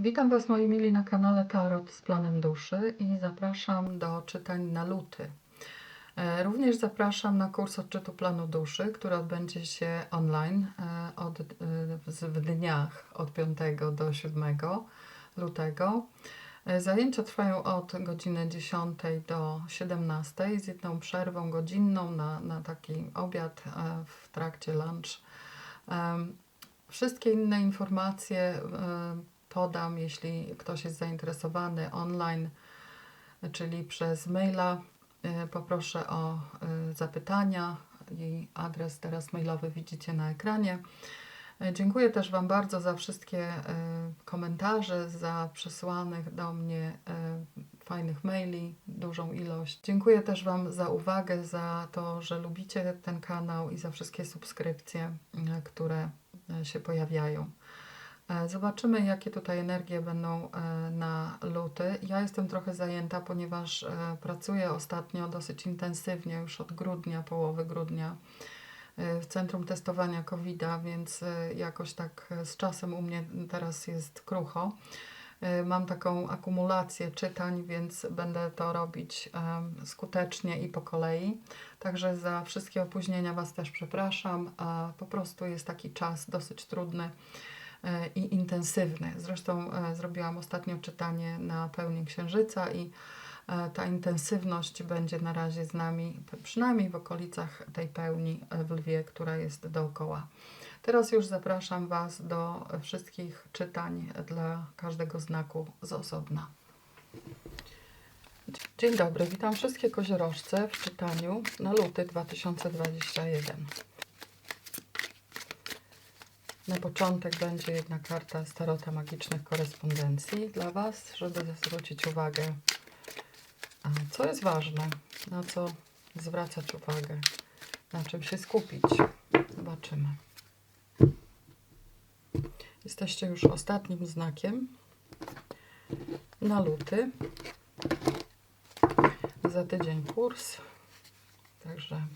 Witam Was moi mili na kanale Tarot z planem duszy i zapraszam do czytań na luty. E, Również zapraszam na kurs odczytu planu duszy, który odbędzie się online e, od, e, w dniach od 5 do 7 lutego. Zajęcia trwają od godziny 10 do 17 z jedną przerwą godzinną na, na taki obiad w trakcie lunch. Wszystkie inne informacje podam, jeśli ktoś jest zainteresowany online, czyli przez maila. E, Poproszę o e, zapytania i adres teraz mailowy widzicie na ekranie. E, Dziękuję też Wam bardzo za wszystkie komentarze, za przesłanych do mnie fajnych maili, dużą ilość. Dziękuję też Wam za uwagę, za to, że lubicie ten kanał i za wszystkie subskrypcje, które się pojawiają. E, Zobaczymy, jakie tutaj energie będą e, na luty. Ja jestem trochę zajęta, ponieważ e, pracuję ostatnio dosyć intensywnie, już od grudnia, połowy grudnia w centrum testowania COVID-a, więc jakoś tak z czasem u mnie teraz jest krucho. Mam taką akumulację czytań, więc będę to robić skutecznie i po kolei. Także za wszystkie opóźnienia Was też przepraszam. Po prostu jest taki czas dosyć trudny i intensywny. Zresztą e, zrobiłam ostatnio czytanie na pełni księżyca i e, ta intensywność będzie na razie z nami, przynajmniej w okolicach tej pełni e, w lwie, która jest dookoła. Teraz już zapraszam Was do wszystkich czytań dla każdego znaku z osobna. Dzień dobry, witam wszystkie koziorożce w czytaniu na luty 2021. Na początek będzie jedna karta z Tarota Magicznych Korespondencji dla Was, żeby zwrócić uwagę, co jest ważne, na co zwracać uwagę, na czym się skupić. Zobaczymy. Jesteście już ostatnim znakiem na luty. Za tydzień kurs. Także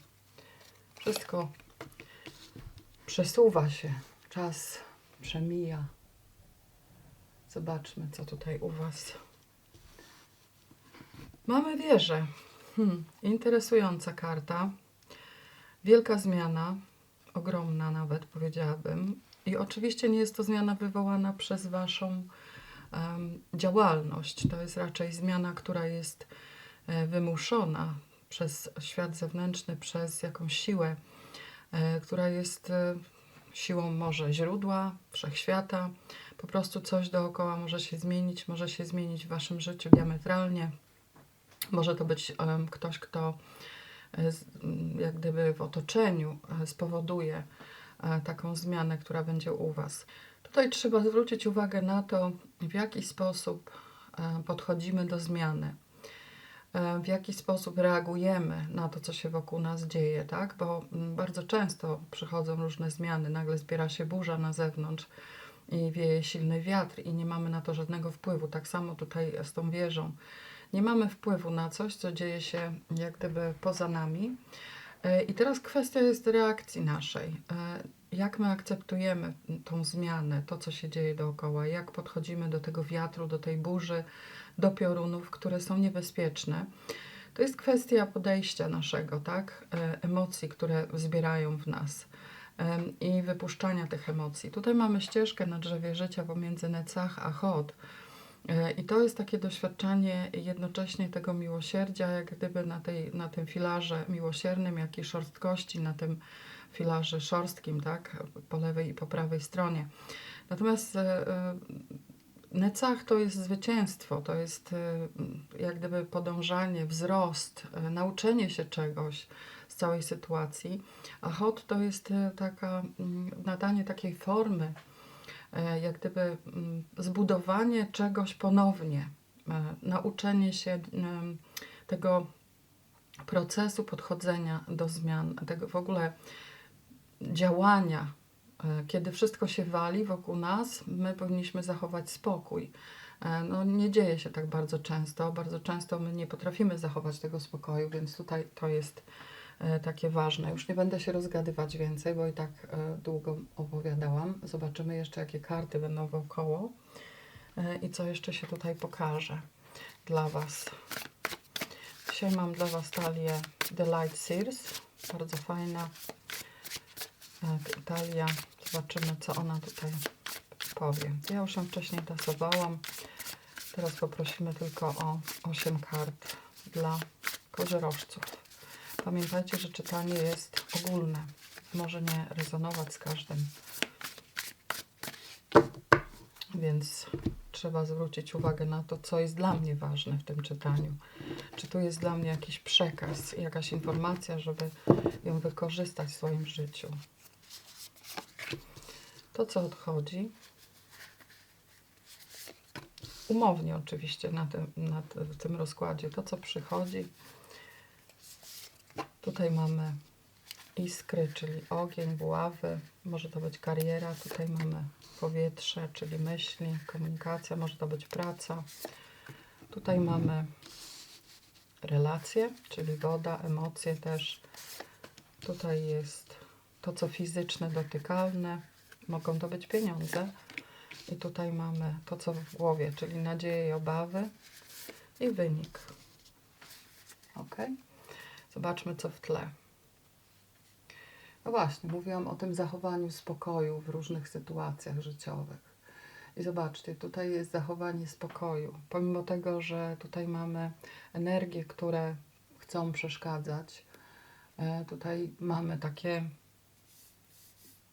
wszystko przesuwa się. Czas przemija. Zobaczmy, co tutaj u Was. Mamy wieżę. Hmm, interesująca karta. Wielka zmiana, ogromna nawet powiedziałabym. I oczywiście nie jest to zmiana wywołana przez Waszą em, działalność. To jest raczej zmiana, która jest e, wymuszona przez świat zewnętrzny, przez jakąś siłę, e, która jest e, siłą może źródła, wszechświata. Po prostu coś dookoła może się zmienić, może się zmienić w Waszym życiu diametralnie. Może to być ktoś, kto e, jak gdyby w otoczeniu e, spowoduje e, taką zmianę, która będzie u Was. Tutaj trzeba zwrócić uwagę na to, w jaki sposób podchodzimy do zmiany, w jaki sposób reagujemy na to, co się wokół nas dzieje, tak? Bo mm, bardzo często przychodzą różne zmiany, nagle zbiera się burza na zewnątrz i wieje silny wiatr i nie mamy na to żadnego wpływu. Tak samo tutaj z tą wieżą. Nie mamy wpływu na coś, co dzieje się jak gdyby poza nami. E, I teraz kwestia jest reakcji naszej. E, Jak my akceptujemy tą zmianę, to co się dzieje dookoła, jak podchodzimy do tego wiatru, do tej burzy, do piorunów, które są niebezpieczne. To jest kwestia podejścia naszego, tak? E, Emocji, które zbierają w nas i wypuszczania tych emocji. Tutaj mamy ścieżkę na drzewie życia pomiędzy Necach a Chod. E, I to jest takie doświadczanie jednocześnie tego miłosierdzia, jak gdyby na, tej, na tym filarze miłosiernym, jak i szorstkości, na tym filarze szorstkim, tak, po lewej i po prawej stronie. Natomiast e, Necach to jest zwycięstwo, to jest e, jak gdyby podążanie, wzrost, e, nauczenie się czegoś z całej sytuacji, a Hot to jest e, taka, mm, nadanie takiej formy, jak gdyby mm, zbudowanie czegoś ponownie, nauczenie się tego procesu podchodzenia do zmian, tego w ogóle działania. E, Kiedy wszystko się wali wokół nas, my powinniśmy zachować spokój. E, No, nie dzieje się tak bardzo często. Bardzo często my nie potrafimy zachować tego spokoju, więc tutaj to jest e, takie ważne. Już nie będę się rozgadywać więcej, bo i tak długo opowiadałam. Zobaczymy jeszcze, jakie karty będą wokoło. I co jeszcze się tutaj pokaże dla Was? Dzisiaj mam dla Was talię The Light Sears. Bardzo fajna talia. Zobaczymy, co ona tutaj powie. Ja już ją wcześniej tasowałam. Teraz poprosimy tylko o 8 kart dla koziorożców. Pamiętajcie, że czytanie jest ogólne. Może nie rezonować z każdym. Więc trzeba zwrócić uwagę na to, co jest dla mnie ważne w tym czytaniu. Czy tu jest dla mnie jakiś przekaz, jakaś informacja, żeby ją wykorzystać w swoim życiu. To, co odchodzi, umownie oczywiście na tym, na tym rozkładzie, to, co przychodzi, tutaj mamy iskry, czyli ogień, buławy, może to być kariera, tutaj mamy powietrze, czyli myśli, komunikacja, może to być praca. Tutaj mamy relacje, czyli woda, emocje też. Tutaj jest to, co fizyczne, dotykalne. Mogą to być pieniądze. I tutaj mamy to, co w głowie, czyli nadzieje i obawy i wynik. Ok? Zobaczmy, co w tle. No właśnie, mówiłam o tym zachowaniu spokoju w różnych sytuacjach życiowych. I zobaczcie, tutaj jest zachowanie spokoju. Pomimo tego, że tutaj mamy energie, które chcą przeszkadzać, e, tutaj mamy takie,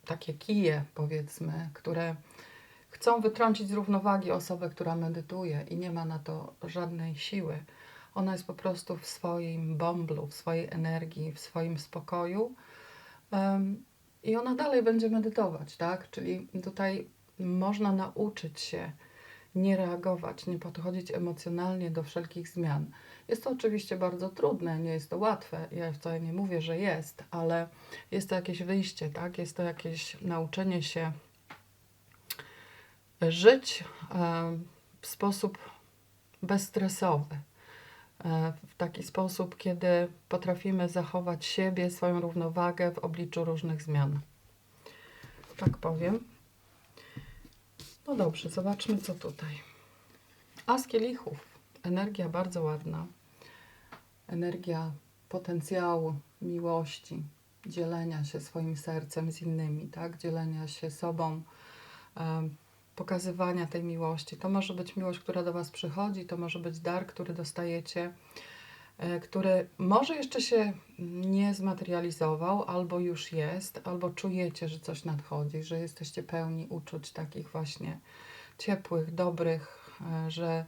takie kije, powiedzmy, które chcą wytrącić z równowagi osobę, która medytuje i nie ma na to żadnej siły. Ona jest po prostu w swoim bąblu, w swojej energii, w swoim spokoju Em, i ona dalej będzie medytować, tak? Czyli tutaj można nauczyć się nie reagować, nie podchodzić emocjonalnie do wszelkich zmian. Jest to oczywiście bardzo trudne, nie jest to łatwe. Ja wcale nie mówię, że jest, ale jest to jakieś wyjście, tak? Jest to jakieś nauczenie się żyć em, w sposób bezstresowy. E, w taki sposób, kiedy potrafimy zachować siebie, swoją równowagę w obliczu różnych zmian. Tak powiem. No dobrze, zobaczmy co tutaj. As kielichów. Energia bardzo ładna. Energia potencjału, miłości, dzielenia się swoim sercem z innymi, tak? Dzielenia się sobą, pokazywania tej miłości. To może być miłość, która do Was przychodzi, to może być dar, który dostajecie, który może jeszcze się nie zmaterializował, albo już jest, albo czujecie, że coś nadchodzi, że jesteście pełni uczuć takich właśnie ciepłych, dobrych, e, że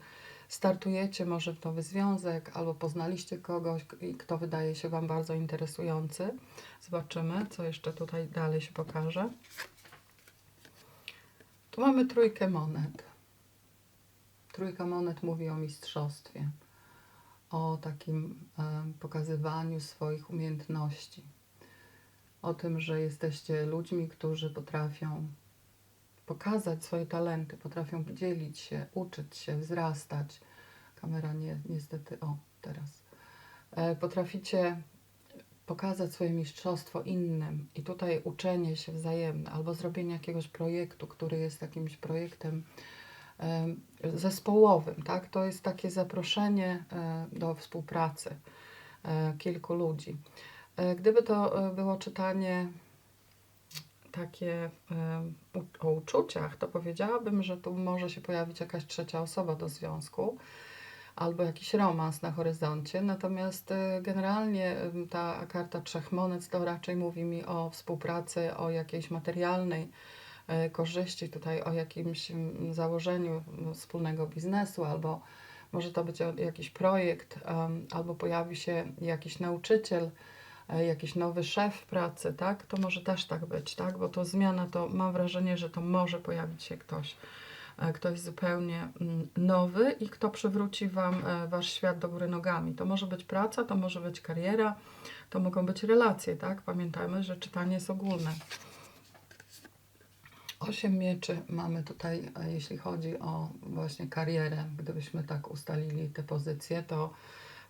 startujecie może w nowy związek, albo poznaliście kogoś, kto wydaje się Wam bardzo interesujący. Zobaczymy, co jeszcze tutaj dalej się pokaże. Tu mamy trójkę monet. Trójka monet mówi o mistrzostwie, o takim e, pokazywaniu swoich umiejętności, o tym, że jesteście ludźmi, którzy potrafią pokazać swoje talenty, potrafią dzielić się, uczyć się, wzrastać. Kamera nie, niestety, o, teraz. E, potraficie pokazać swoje mistrzostwo innym i tutaj uczenie się wzajemne albo zrobienie jakiegoś projektu, który jest jakimś projektem em, zespołowym, tak? To jest takie zaproszenie e, do współpracy e, kilku ludzi. E, Gdyby to było czytanie takie o uczuciach, to powiedziałabym, że tu może się pojawić jakaś trzecia osoba do związku albo jakiś romans na horyzoncie. Natomiast generalnie ta karta trzech monet to raczej mówi mi o współpracy, o jakiejś materialnej korzyści, tutaj o jakimś mm, założeniu mm, wspólnego biznesu, albo może to być jakiś projekt, albo pojawi się jakiś nauczyciel, e, jakiś nowy szef pracy, tak? To może też tak być, tak? Bo to zmiana, to mam wrażenie, że to może pojawić się ktoś, e, ktoś zupełnie mm, nowy i kto przywróci Wam e, Wasz świat do góry nogami. To może być praca, to może być kariera, to mogą być relacje, tak? Pamiętajmy, że czytanie jest ogólne. Osiem mieczy mamy tutaj, e, jeśli chodzi o właśnie karierę. Gdybyśmy tak ustalili te pozycje, to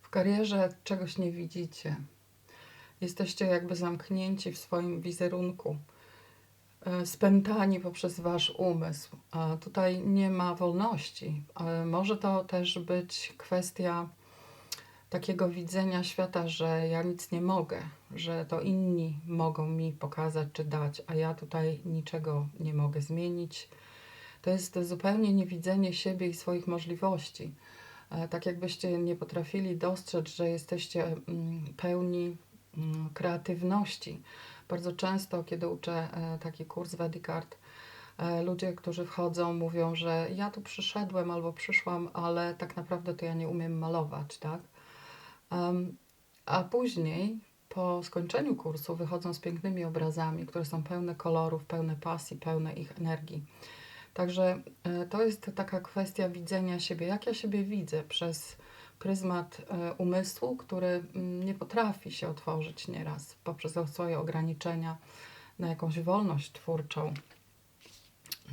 w karierze czegoś nie widzicie. Jesteście jakby zamknięci w swoim wizerunku. e, spętani poprzez wasz umysł. A tutaj nie ma wolności. Ale może to też być kwestia takiego widzenia świata, że ja nic nie mogę, że to inni mogą mi pokazać czy dać, a ja tutaj niczego nie mogę zmienić. To jest zupełnie niewidzenie siebie i swoich możliwości. E, Tak jakbyście nie potrafili dostrzec, że jesteście mm, pełni mm, kreatywności. Bardzo często, kiedy uczę e, taki kurs Vedicard, e, ludzie, którzy wchodzą, mówią, że ja tu przyszedłem albo przyszłam, ale tak naprawdę to ja nie umiem malować, tak? A później, po skończeniu kursu, wychodzą z pięknymi obrazami, które są pełne kolorów, pełne pasji, pełne ich energii. Także e, to jest taka kwestia widzenia siebie, jak ja siebie widzę przez pryzmat e, umysłu, który mm, nie potrafi się otworzyć nieraz poprzez swoje ograniczenia na jakąś wolność twórczą.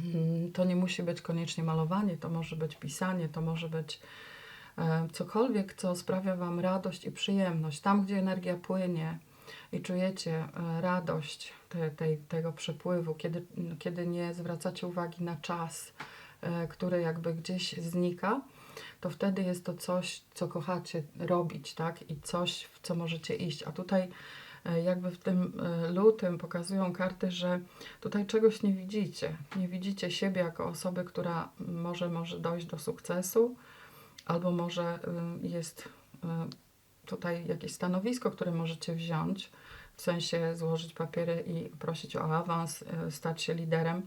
Mm, To nie musi być koniecznie malowanie, to może być pisanie, to może być cokolwiek, co sprawia Wam radość i przyjemność. Tam, gdzie energia płynie i czujecie e, radość te, tej, tego przepływu, kiedy, kiedy nie zwracacie uwagi na czas, e, który jakby gdzieś znika, to wtedy jest to coś, co kochacie robić, tak? I coś, w co możecie iść. A tutaj e, jakby w tym e, lutym pokazują karty, że tutaj czegoś nie widzicie. Nie widzicie siebie jako osoby, która może, może dojść do sukcesu, albo może y, jest y, tutaj jakieś stanowisko, które możecie wziąć, w sensie złożyć papiery i prosić o awans, y, stać się liderem,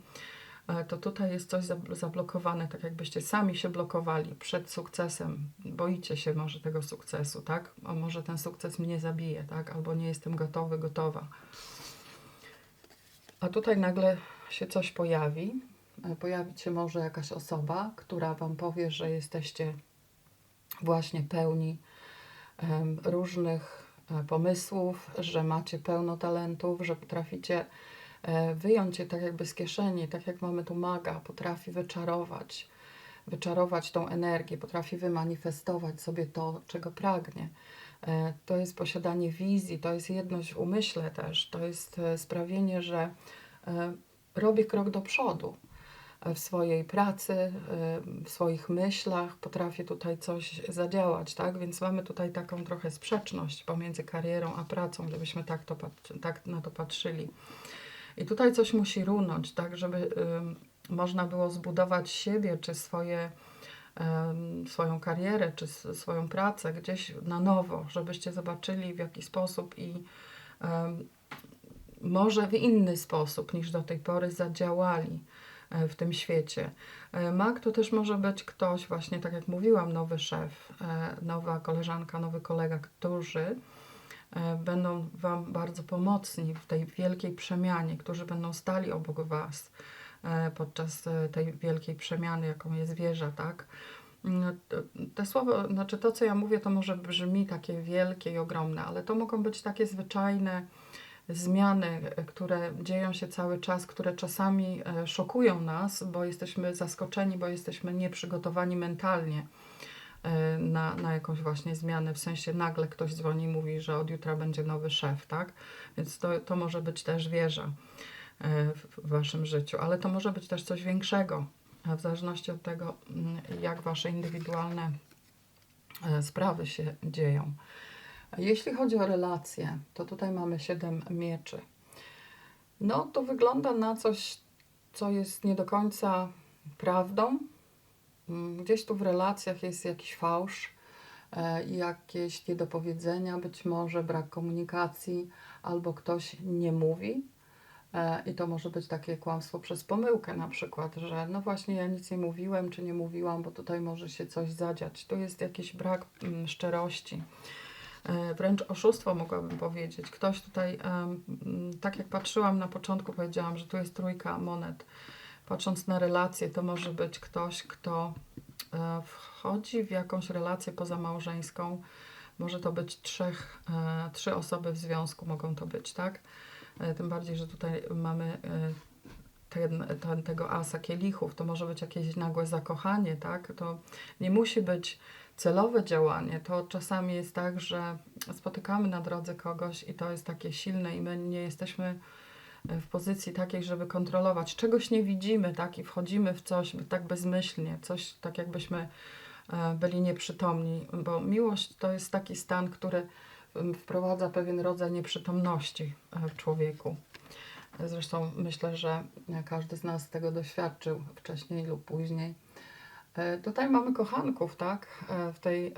to tutaj jest coś zabl- zablokowane, tak jakbyście sami się blokowali przed sukcesem. Boicie się może tego sukcesu, tak? A może ten sukces mnie zabije, tak? Albo nie jestem gotowy, gotowa. A tutaj nagle się coś pojawi. Pojawić się może jakaś osoba, która Wam powie, że jesteście właśnie pełni różnych e, pomysłów, że macie pełno talentów, że potraficie e, wyjąć je tak jakby z kieszeni, tak jak mamy tu maga, potrafi wyczarować, wyczarować tą energię, potrafi wymanifestować sobie to, czego pragnie. E, To jest posiadanie wizji, to jest jedność w umyśle też, to jest sprawienie, że robię krok do przodu w swojej pracy, e, w swoich myślach, potrafię tutaj coś zadziałać, tak? Więc mamy tutaj taką trochę sprzeczność pomiędzy karierą a pracą, gdybyśmy tak, to tak na to patrzyli. I tutaj coś musi runąć, tak, żeby ym, można było zbudować siebie, czy swoje, swoją karierę, czy swoją pracę gdzieś na nowo, żebyście zobaczyli w jaki sposób i może w inny sposób niż do tej pory zadziałali w tym świecie. E, Mag to też może być ktoś, właśnie tak jak mówiłam, nowy szef, e, nowa koleżanka, nowy kolega, którzy e, będą Wam bardzo pomocni w tej wielkiej przemianie, którzy będą stali obok Was e, podczas e, tej wielkiej przemiany, jaką jest wieża, tak? Mm, Te słowo, znaczy to, co ja mówię, to może brzmi takie wielkie i ogromne, ale to mogą być takie zwyczajne zmiany, które dzieją się cały czas, które czasami e, szokują nas, bo jesteśmy zaskoczeni, bo jesteśmy nieprzygotowani mentalnie e, na, na jakąś właśnie zmianę. W sensie nagle ktoś dzwoni i mówi, że od jutra będzie nowy szef, tak? Więc to, to może być też wieża e, w waszym życiu, ale to może być też coś większego, w zależności od tego, mm, jak wasze indywidualne sprawy się dzieją. Jeśli chodzi o relacje, to tutaj mamy siedem mieczy. No, to wygląda na coś, co jest nie do końca prawdą. Mm, Gdzieś tu w relacjach jest jakiś fałsz, e, jakieś niedopowiedzenia, być może brak komunikacji, albo ktoś nie mówi. E, I to może być takie kłamstwo przez pomyłkę, na przykład, że no właśnie ja nic nie mówiłem, czy nie mówiłam, bo tutaj może się coś zadziać. Tu jest jakiś brak mm, szczerości. E, Wręcz oszustwo mogłabym powiedzieć. Ktoś tutaj, tak jak patrzyłam na początku, powiedziałam, że tu jest trójka monet. Patrząc na relacje, to może być ktoś, kto e, wchodzi w jakąś relację pozamałżeńską. Może to być trzech, e, trzy osoby w związku, mogą to być, tak? Tym bardziej, że tutaj mamy ten, ten, tego asa kielichów. To może być jakieś nagłe zakochanie, tak? To nie musi być celowe działanie. To czasami jest tak, że spotykamy na drodze kogoś i to jest takie silne i my nie jesteśmy e, w pozycji takiej, żeby kontrolować. Czegoś nie widzimy, tak, i wchodzimy w coś tak bezmyślnie, coś tak jakbyśmy e, byli nieprzytomni, bo miłość to jest taki stan, który mm, wprowadza pewien rodzaj nieprzytomności e, w człowieku. Zresztą myślę, że każdy z nas tego doświadczył wcześniej lub później. E, Tutaj mamy kochanków, tak? E, W tej, e,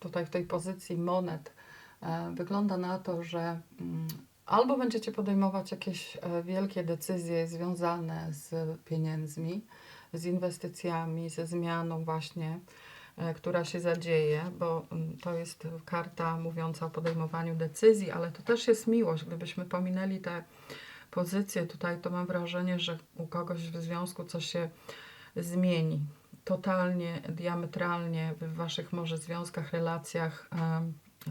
tutaj w tej pozycji monet wygląda na to, że mm, albo będziecie podejmować jakieś wielkie decyzje związane z pieniędzmi, z inwestycjami, ze zmianą właśnie, która się zadzieje, bo mm, to jest karta mówiąca o podejmowaniu decyzji, ale to też jest miłość. Gdybyśmy pominęli te pozycje tutaj, to mam wrażenie, że u kogoś w związku coś się zmieni totalnie, diametralnie w Waszych może związkach, relacjach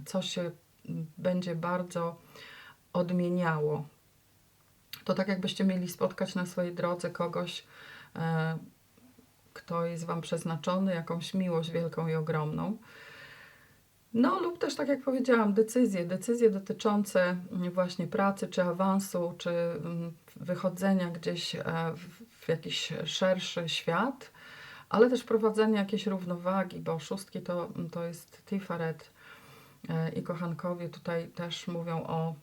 coś się będzie bardzo odmieniało. To tak jakbyście mieli spotkać na swojej drodze kogoś, e, kto jest Wam przeznaczony, jakąś miłość wielką i ogromną. No lub też, tak jak powiedziałam, decyzje, decyzje dotyczące właśnie pracy, czy awansu, czy mm, wychodzenia gdzieś e, w jakiś szerszy świat, ale też prowadzenie jakiejś równowagi, bo szóstki to, to jest Tifaret e, i kochankowie tutaj też mówią o,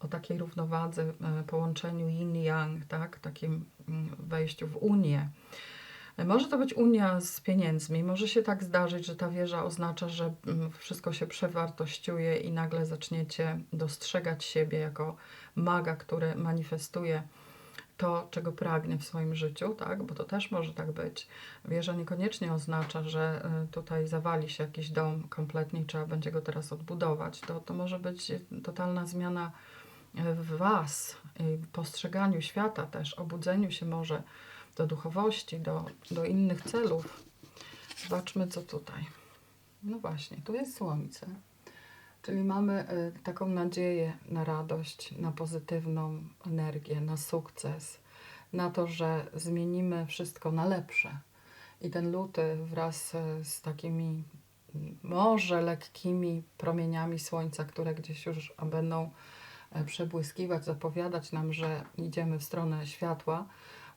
o takiej równowadze, e, połączeniu yin-yang, tak? takim mm, wejściu w unię. E, Może to być unia z pieniędzmi, może się tak zdarzyć, że ta wieża oznacza, że mm, wszystko się przewartościuje i nagle zaczniecie dostrzegać siebie jako maga, który manifestuje to, czego pragnie w swoim życiu, tak? bo to też może tak być. Wieża niekoniecznie oznacza, że y, tutaj zawali się jakiś dom kompletnie i trzeba będzie go teraz odbudować. To, to może być totalna zmiana y, w Was, postrzeganiu świata też, obudzeniu się może do duchowości, do, do innych celów. Zobaczmy, co tutaj. No właśnie, tu jest słońce. Czyli mamy y, taką nadzieję na radość, na pozytywną energię, na sukces, na to, że zmienimy wszystko na lepsze. I ten luty wraz y, z takimi może lekkimi promieniami słońca, które gdzieś już będą e, przebłyskiwać, zapowiadać nam, że idziemy w stronę światła,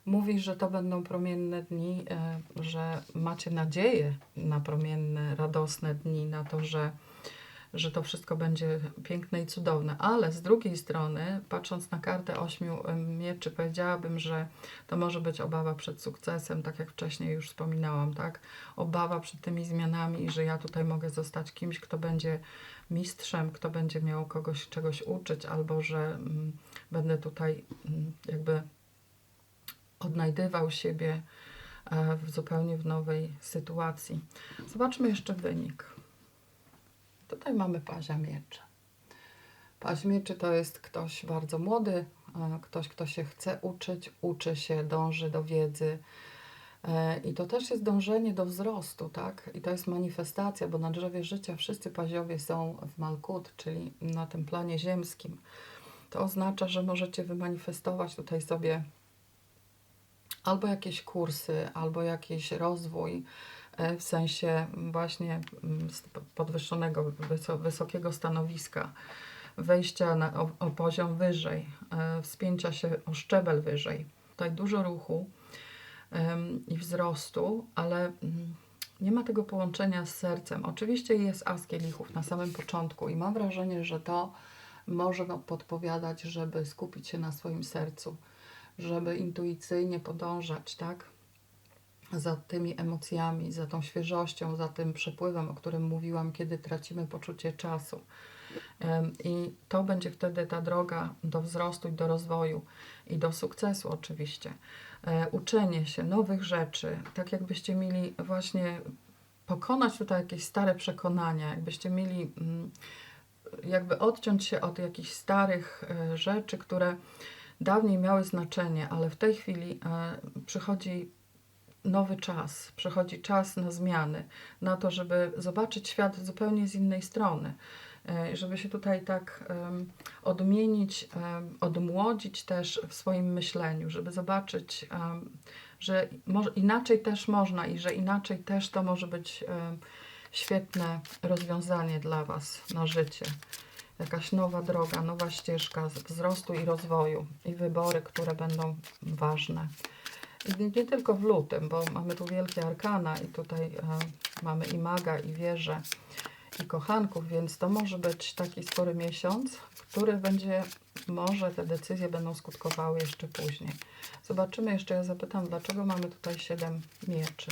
mówi, że to będą promienne dni, e, że macie nadzieję na promienne, radosne dni, na to, że że to wszystko będzie piękne i cudowne, ale z drugiej strony, patrząc na kartę ośmiu mieczy, powiedziałabym, że to może być obawa przed sukcesem, tak jak wcześniej już wspominałam, tak? Obawa przed tymi zmianami i że ja tutaj mogę zostać kimś, kto będzie mistrzem, kto będzie miał kogoś czegoś uczyć, albo że mm, będę tutaj mm, jakby odnajdywał siebie e, w zupełnie w nowej sytuacji. Zobaczmy jeszcze wynik. Tutaj mamy pazia mieczy. Paź mieczy to jest ktoś bardzo młody, e, ktoś, kto się chce uczyć, uczy się, dąży do wiedzy. E, I to też jest dążenie do wzrostu, tak? I to jest manifestacja, bo na drzewie życia wszyscy paziowie są w Malkut, czyli na tym planie ziemskim. To oznacza, że możecie wymanifestować tutaj sobie albo jakieś kursy, albo jakiś rozwój, w sensie właśnie mm, podwyższonego, wyso- wysokiego stanowiska, wejścia na, o, o poziom wyżej, e, wspięcia się o szczebel wyżej. Tutaj dużo ruchu i wzrostu, ale mm, nie ma tego połączenia z sercem. Oczywiście jest as kielichów na samym początku i mam wrażenie, że to może Wam podpowiadać, żeby skupić się na swoim sercu, żeby intuicyjnie podążać, tak? Za tymi emocjami, za tą świeżością, za tym przepływem, o którym mówiłam, kiedy tracimy poczucie czasu. I to będzie wtedy ta droga do wzrostu i do rozwoju i do sukcesu oczywiście. E, uczenie się nowych rzeczy, tak jakbyście mieli właśnie pokonać tutaj jakieś stare przekonania, jakbyście mieli mm, jakby odciąć się od jakichś starych e, rzeczy, które dawniej miały znaczenie, ale w tej chwili e, przychodzi nowy czas, przychodzi czas na zmiany, na to, żeby zobaczyć świat zupełnie z innej strony, e, żeby się tutaj tak odmienić, odmłodzić też w swoim myśleniu, żeby zobaczyć, że inaczej też można i że inaczej też to może być świetne rozwiązanie dla Was na życie. jakaś nowa droga, nowa ścieżka wzrostu i rozwoju i wybory, które będą ważne. Nie, tylko w lutym, bo mamy tu wielkie arkana i tutaj e, mamy i maga, i wieżę, i kochanków, więc to może być taki spory miesiąc, który będzie, może te decyzje będą skutkowały jeszcze później. Zobaczymy jeszcze, ja zapytam, dlaczego mamy tutaj 7 mieczy.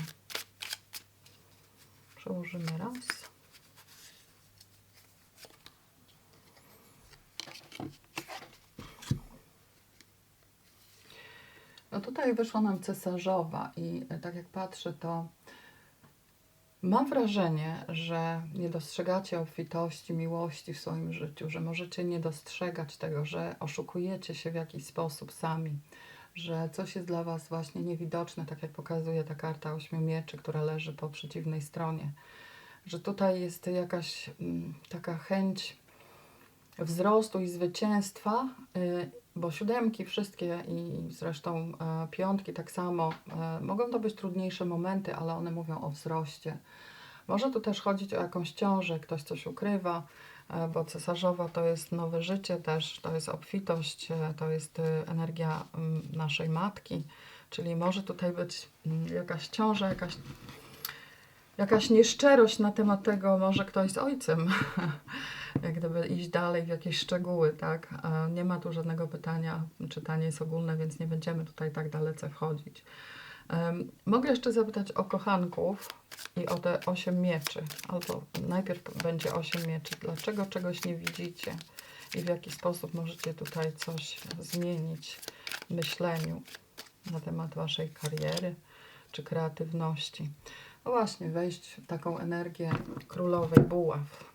Przełożymy raz. No tutaj wyszła nam cesarzowa i e, tak jak patrzę, to mam wrażenie, że nie dostrzegacie obfitości, miłości w swoim życiu, że możecie nie dostrzegać tego, że oszukujecie się w jakiś sposób sami, że coś jest dla Was właśnie niewidoczne, tak jak pokazuje ta karta ośmiu mieczy, która leży po przeciwnej stronie. Że tutaj jest jakaś mm, taka chęć wzrostu i zwycięstwa, y, bo siódemki wszystkie i zresztą e, piątki tak samo, e, mogą to być trudniejsze momenty, ale one mówią o wzroście. Może tu też chodzić o jakąś ciążę, ktoś coś ukrywa, e, bo cesarzowa to jest nowe życie też, to jest obfitość, to jest energia naszej matki, czyli może tutaj być mm, jakaś ciąża, jakaś jakaś nieszczerość na temat tego, może ktoś z ojcem, jak gdyby iść dalej w jakieś szczegóły, tak? Nie ma tu żadnego pytania, czytanie jest ogólne, więc nie będziemy tutaj tak dalece wchodzić. Mogę jeszcze zapytać o kochanków i o te osiem mieczy, albo najpierw będzie osiem mieczy. Dlaczego czegoś nie widzicie i w jaki sposób możecie tutaj coś zmienić w myśleniu na temat waszej kariery czy kreatywności? No właśnie, wejść w taką energię królowej buław.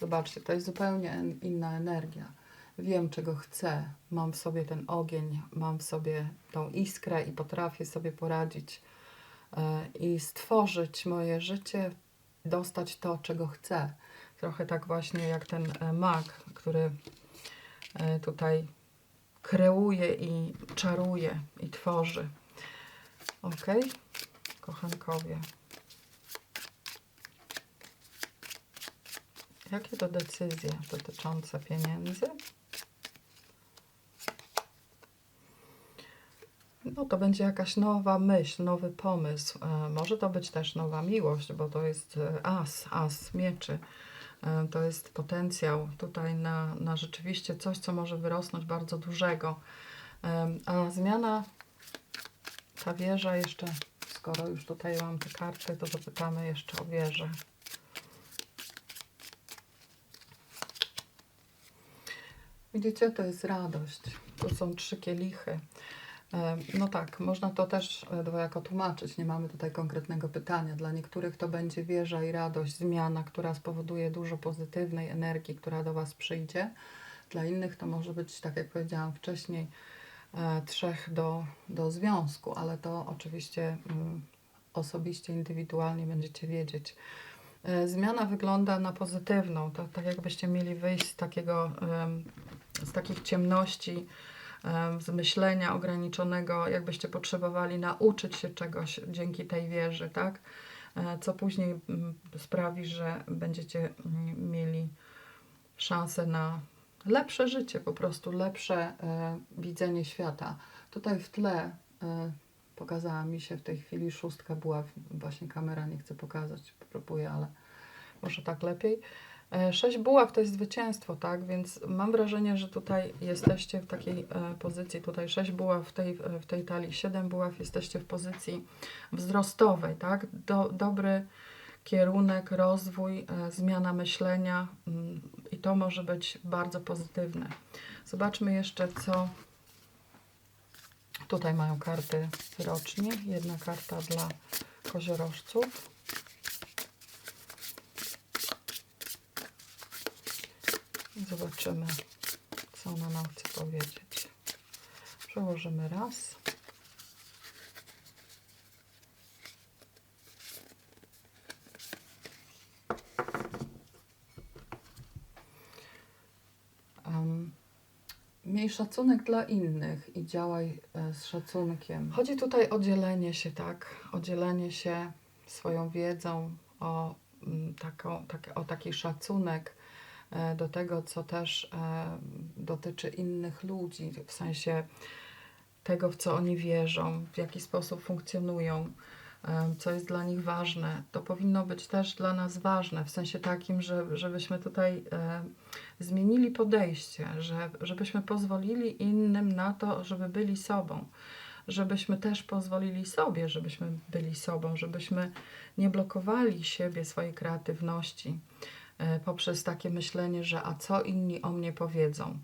Zobaczcie, to jest zupełnie inna energia. Wiem, czego chcę, mam w sobie ten ogień, mam w sobie tą iskrę i potrafię sobie poradzić e, i stworzyć moje życie, dostać to, czego chcę. Trochę tak właśnie jak ten e, mag, który e, tutaj kreuje i czaruje i tworzy. Ok? Kochankowie. Jakie to decyzje dotyczące pieniędzy? No to będzie jakaś nowa myśl, nowy pomysł. E, może to być też nowa miłość, bo to jest e, as, as mieczy. E, to jest potencjał tutaj na, na rzeczywiście coś, co może wyrosnąć bardzo dużego. A zmiana, ta wieża jeszcze, skoro już tutaj mam te karty, to zapytamy jeszcze o wieżę. Widzicie, to jest radość. Tu są trzy kielichy. E, No tak, można to też dwojako tłumaczyć. Nie mamy tutaj konkretnego pytania. Dla niektórych to będzie wieża i radość, zmiana, która spowoduje dużo pozytywnej energii, która do Was przyjdzie. Dla innych to może być, tak jak powiedziałam wcześniej, trzech do, do związku, ale to oczywiście mm, osobiście, indywidualnie będziecie wiedzieć. E, Zmiana wygląda na pozytywną, to tak jakbyście mieli wyjść z takiego, z takich ciemności, em, z myślenia ograniczonego, jakbyście potrzebowali nauczyć się czegoś dzięki tej wieży, tak? E, Co później mm, sprawi, że będziecie mm, mieli szansę na lepsze życie, po prostu lepsze e, widzenie świata. Tutaj w tle e, pokazała mi się w tej chwili szóstka była, właśnie kamera nie chce pokazać, próbuję, ale może tak lepiej. E, Sześć buław to jest zwycięstwo, tak? Więc mam wrażenie, że tutaj jesteście w takiej pozycji, tutaj sześć buław w tej, w tej talii, siedem buław jesteście w pozycji wzrostowej, tak? Do, dobry kierunek, rozwój, e, zmiana myślenia mm, i to może być bardzo pozytywne. Zobaczmy jeszcze, co tutaj mają karty rocznie. Jedna karta dla koziorożców. Zobaczymy, co ona nam chce powiedzieć. Przełożymy raz. Miej szacunek dla innych i działaj e, z szacunkiem. Chodzi tutaj o dzielenie się, tak? O dzielenie się swoją wiedzą, o, mm, taką, tak, o taki szacunek, e, do tego, co też e, dotyczy innych ludzi, w sensie tego, w co oni wierzą, w jaki sposób funkcjonują, co jest dla nich ważne. To powinno być też dla nas ważne, w sensie takim, że, żebyśmy tutaj e, zmienili podejście, że, żebyśmy pozwolili innym na to, żeby byli sobą. Żebyśmy też pozwolili sobie, żebyśmy byli sobą, żebyśmy nie blokowali siebie, swojej kreatywności e, poprzez takie myślenie, że a co inni o mnie powiedzą.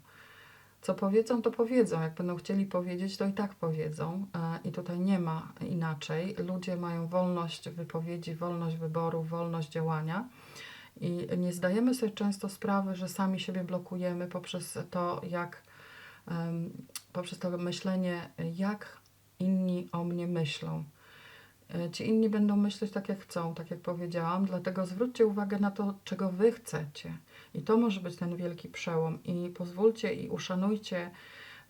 Co powiedzą, to powiedzą. Jak będą chcieli powiedzieć, to i tak powiedzą. E, I tutaj nie ma inaczej. Ludzie mają wolność wypowiedzi, wolność wyboru, wolność działania. I nie zdajemy sobie często sprawy, że sami siebie blokujemy poprzez to, jak poprzez to myślenie, jak inni o mnie myślą. E, Ci inni będą myśleć tak, jak chcą, tak jak powiedziałam, dlatego zwróćcie uwagę na to, czego wy chcecie. I to może być ten wielki przełom. I pozwólcie i uszanujcie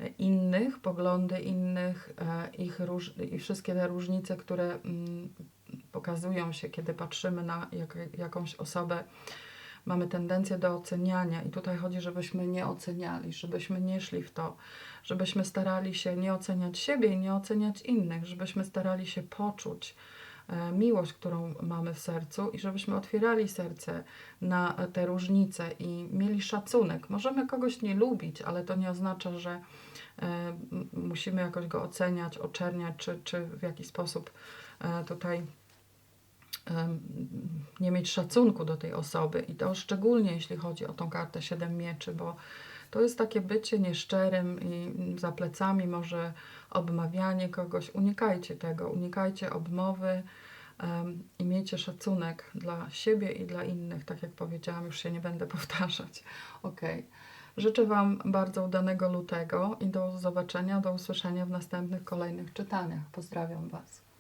e, innych, poglądy innych, e, ich róż, i wszystkie te różnice, które mm, pokazują się, kiedy patrzymy na jak, jakąś osobę. Mamy tendencję do oceniania, i tutaj chodzi, żebyśmy nie oceniali, żebyśmy nie szli w to, żebyśmy starali się nie oceniać siebie i nie oceniać innych, żebyśmy starali się poczuć e, miłość, którą mamy w sercu i żebyśmy otwierali serce na te różnice i mieli szacunek. Możemy kogoś nie lubić, ale to nie oznacza, że e, musimy jakoś go oceniać, oczerniać, czy, czy w jakiś sposób e, tutaj nie mieć szacunku do tej osoby. I to szczególnie jeśli chodzi o tą kartę Siedem Mieczy, bo to jest takie bycie nieszczerym i za plecami może obmawianie kogoś. Unikajcie tego, unikajcie obmowy em, i miejcie szacunek dla siebie i dla innych. Tak jak powiedziałam, już się nie będę powtarzać. Ok. Życzę Wam bardzo udanego lutego i do zobaczenia, do usłyszenia w następnych kolejnych czytaniach. Pozdrawiam Was.